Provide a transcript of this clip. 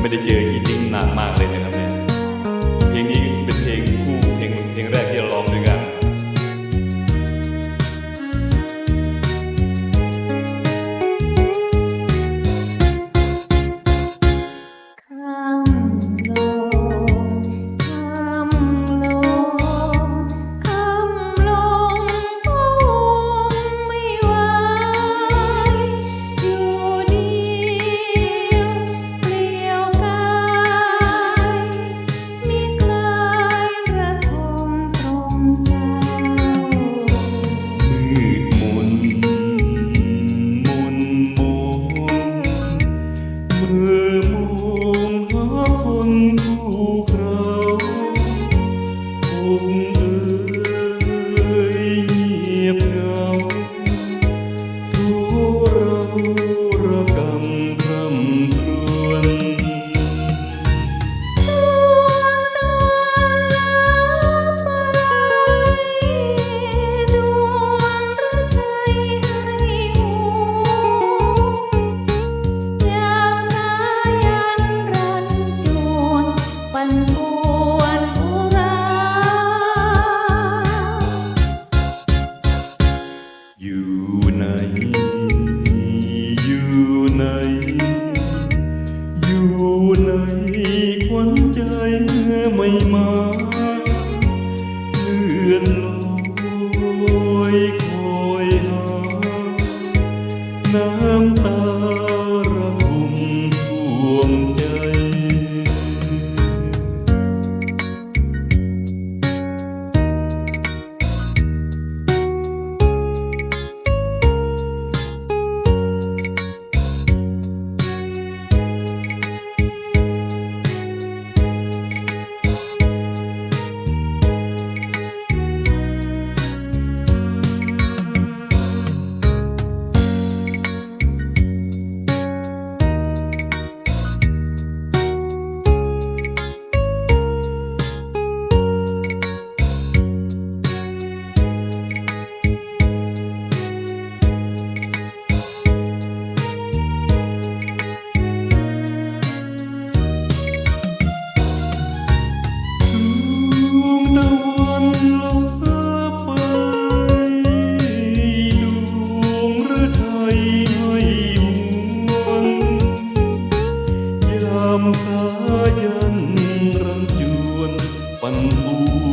ไม่ได้เจออีติ้งนานมากเลยนะครับเนี่ยเพลงนี้เป็นเพลงคู่เพลงเพลงแรก ใจไม่มาเลื่อนลอยามขายันรำจวนปั่นปู